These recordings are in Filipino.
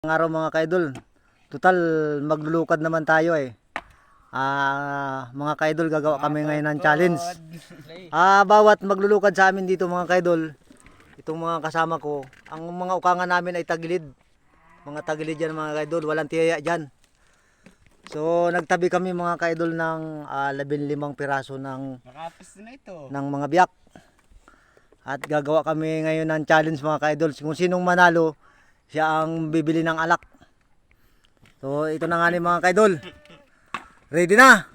Ngayong araw mga kaidol, total maglulukad naman tayo eh. Ah, mga kaidol gagawa kami ngayon ng challenge. Ah, bawat maglulukad sa amin dito mga kaidol, itong mga kasama ko, ang mga ukangan namin ay tagilid. Mga tagilid yan mga kaidol, walang tiyaya dyan. So, nagtabi kami mga kaidol ng ah, 15 piraso ng Nakapis na ito. ng mga biyak. At gagawa kami ngayon ng challenge mga ka-idols. Kung sinong manalo, siya ang bibili ng alak. So ito na nga ni mga ka-idol. Ready na?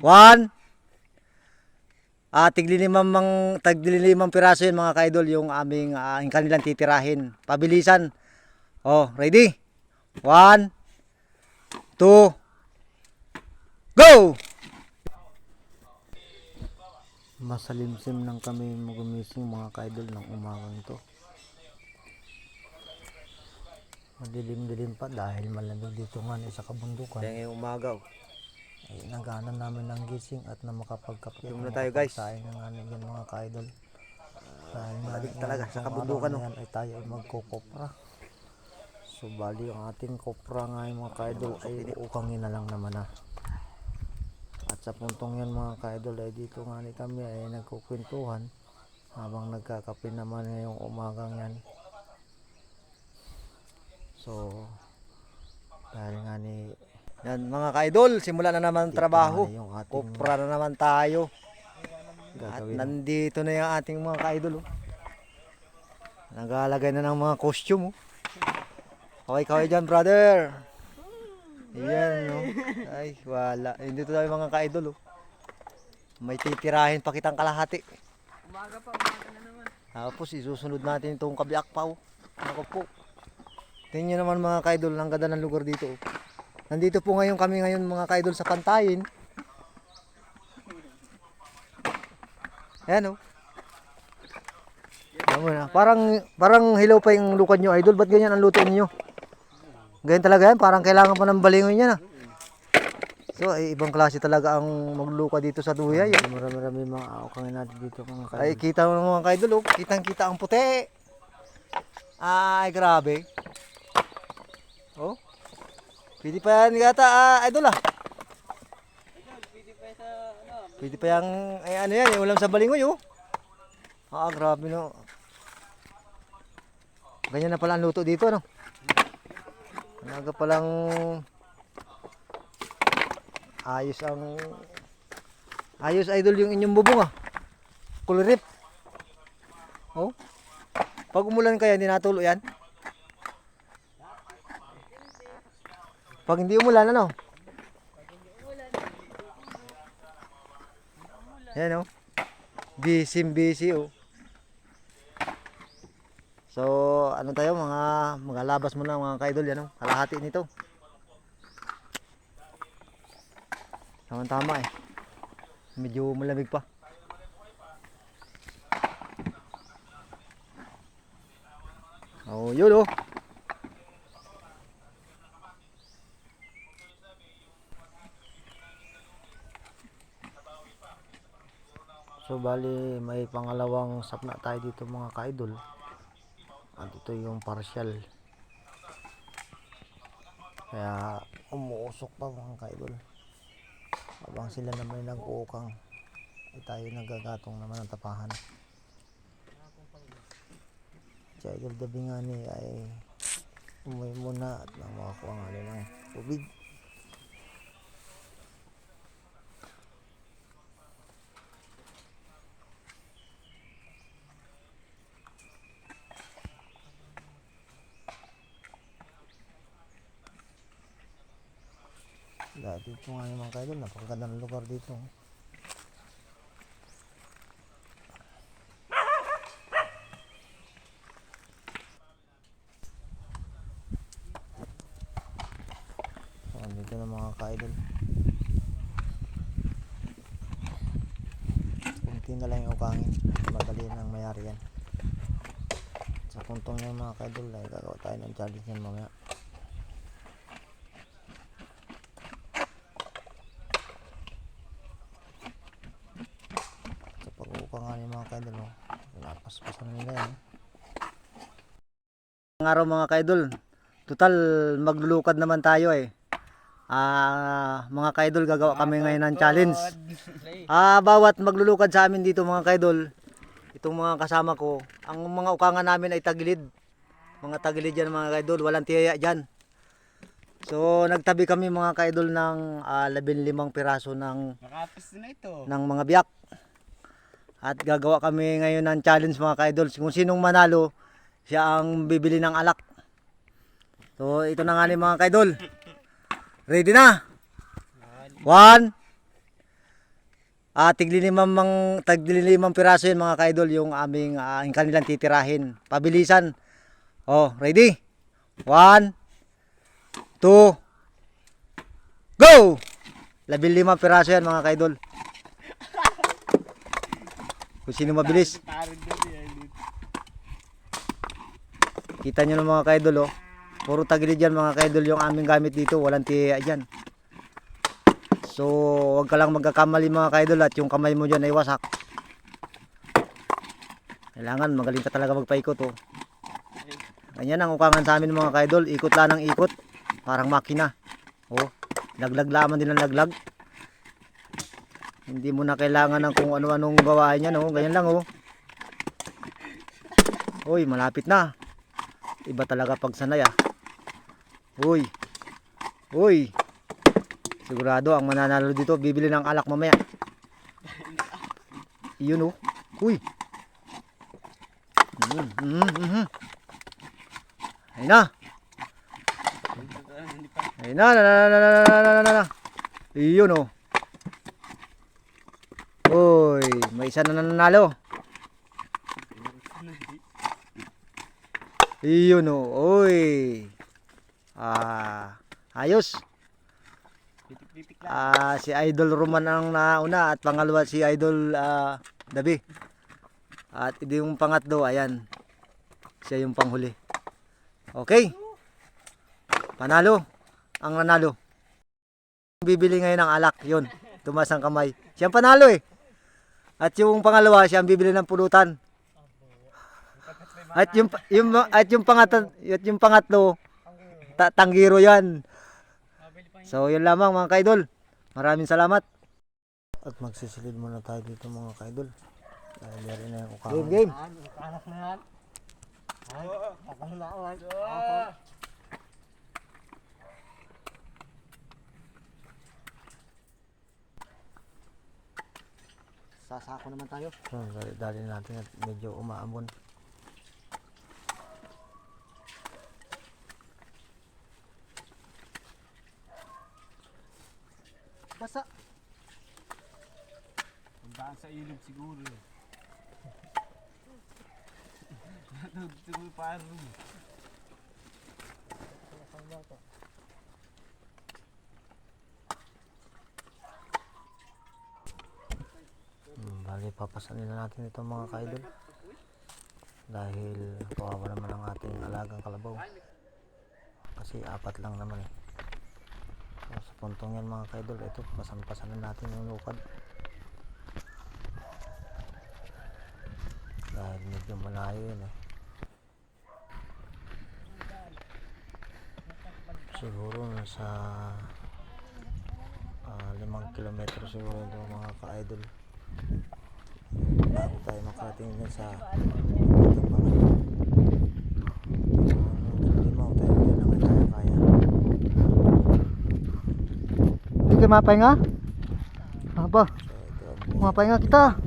One. Ah, tiglilimang mang taglilimang piraso yun mga ka-idol yung aming ah, yung kanilang titirahin. Pabilisan. Oh, ready? One. Two. Go! Masalimsim lang kami gumising mga ka-idol ng umagang ito. Madilim-dilim pa dahil malamig dito nga sa kabundukan. Kaya ngayong umaga, ay naganan namin ng gising at na makapagkape. Tumula tayo guys. Tayo ng ano yan mga ka-idol. Dahil malamig talaga sa kabundukan. No? Yan, ay tayo ay magkokopra. So bali ang ating kopra nga yung mga ka-idol ay ukangin na lang naman na. At sa puntong yan mga ka-idol ay dito nga ni kami ay nagkukwentuhan habang nagkakape naman ngayong umagang yan. So, dahil nga ni... Yan mga ka-idol, simula na naman trabaho. yung ating Kopra na naman tayo. At gagawin. nandito na yung ating mga ka-idol. Oh. Nagalagay na ng mga costume. Oh. Kaway kaway dyan brother. Ayan no. Ay wala. Hindi tayo mga ka-idol. Oh. May titirahin pa kitang kalahati. Umaga pa, umaga na naman. Tapos isusunod natin itong kabiyak pa. Oh. Ako po. Tingnan naman mga ka-idol, ang ganda ng lugar dito. Oh. Nandito po ngayon kami ngayon mga ka-idol sa Pantayin. Ayan oh. Na, Parang, parang hilaw pa yung lukad nyo idol. Ba't ganyan ang luto ninyo? Ganyan talaga yan. Parang kailangan pa ng balingon yan ah. So, ay, ibang klase talaga ang magluka dito sa Duyay. Oh. Marami-rami mga aukangin natin dito mga ka-idol. Ay, kita mo mga idol, oh. Kitang-kita ang puti. Ay, grabe. Oh. Pwede pa yan yata, ah, idol ah. Pwede pa yung, ay, ano yan, yung ulam sa balingoy, oh. Ah, grabe no. Ganyan na pala ang luto dito, no? Naga palang ayos ang ayos idol yung inyong bubong ah. Kulirip. Oh. Pag umulan kaya hindi natulo yan. Pag hindi umulan ano? Yan oh. Busy busy oh. So, ano tayo mga mga labas muna mga kaidol yan oh. Kalahati nito. Tama tama eh. Medyo malamig pa. Oh, yun oh. So bali may pangalawang sapna tayo dito mga ka-idol. At ito yung partial. Kaya umuusok pa mga ka-idol. Habang sila naman nag-uukang, ay tayo nagagatong naman ng tapahan. Si Idol Dabi nga ni ay umuwi muna at nang makakuha nga ng tubig. Dati po nga yung mga kaidol, napakaganda ng lugar dito. So, dito na mga kaidol. Kunti na lang yung ukangin. Madali nang mayari yan. Sa puntong yung mga kaidol, ay gagawa tayo ng challenge yan mamaya. sa pag-uuka nga ng mga kaidol oh. napaspasan nila yan Ang araw mga kaidol, Total, maglulukad naman tayo eh. Ah, mga kaidol, gagawa kami ngayon ng challenge. Ah, bawat maglulukad sa amin dito mga kaidol, itong mga kasama ko, ang mga ukangan namin ay tagilid. Mga tagilid yan mga kaidol, walang tiyaya dyan. So, nagtabi kami mga kaidol ng ah, 15 piraso ng Nakapis na ito. ng mga biyak. At gagawa kami ngayon ng challenge mga ka-idol. Kung sinong manalo, siya ang bibili ng alak. So, ito na nga mga ka-idol. Ready na? One. Ah, tiglilimang mang piraso yun mga ka-idol yung aming ah, yung kanilang titirahin. Pabilisan. Oh, ready? One. Two. Go! Labil limang piraso yan mga ka-idol. Kung sino mabilis. Kita nyo ng mga kaidol oh. Puro tagilid yan mga kaidol yung aming gamit dito. Walang tiya dyan. So, wag ka lang magkakamali mga kaidol at yung kamay mo dyan ay wasak. Kailangan magaling ka talaga magpaikot oh. Ganyan ang ukangan sa amin mga kaidol. Ikot lang ng ikot. Parang makina. Oh, laglag laman din ng laglag. Hindi mo na kailangan ng kung ano-anong gawain niya, no? Ganyan lang, oh. Uy, malapit na. Iba talaga pag sanay, ah. Uy. Uy. Sigurado, ang mananalo dito, bibili ng alak mamaya. Yun, oh. Uy. Mm -hmm. Mm -hmm. Ayun na. Ayun na, na, na, na, na, na, na, na. Iyon, oh. Uy, may isa na nanalo. Iyon oh. Uy. Ah, ayos. Ah, si Idol Roman ang nauna at pangalawa si Idol ah, Dabi. At ito yung pangatlo, ayan. Siya yung panghuli. Okay. Panalo. Ang nanalo. Bibili ngayon ng alak, yun. Tumas ang kamay. Siya panalo eh. At yung pangalawa, siya ang bibili ng pulutan. At yung yung at yung pangatlo, at yung pangatlo, ta- tanggiro 'yan. So, yun lamang mga kaidol. Maraming salamat. At magsisilid muna tayo dito mga kaidol. Dahil meron na yung Game, ukangan. game. Anak na yan. Nakahilaan. Sasako naman tayo. So, dali, dali natin at medyo umaambon. Basa. Puntaan sa ilog siguro. Natugtog parang. Hmm, bali, papasanin na natin ito mga kaidol. Dahil kawawa naman ang ating alagang kalabaw. Kasi apat lang naman eh. So, sa puntong yan mga kaidol, ito, pasan-pasanin natin yung lukad. Dahil medyo malayo yun eh. Siguro nasa ah, limang kilometro siguro ito mga ka-idol bago tayo makating dun sa itong pangalan. Hindi ka mapahinga? Aba, mapahinga kita.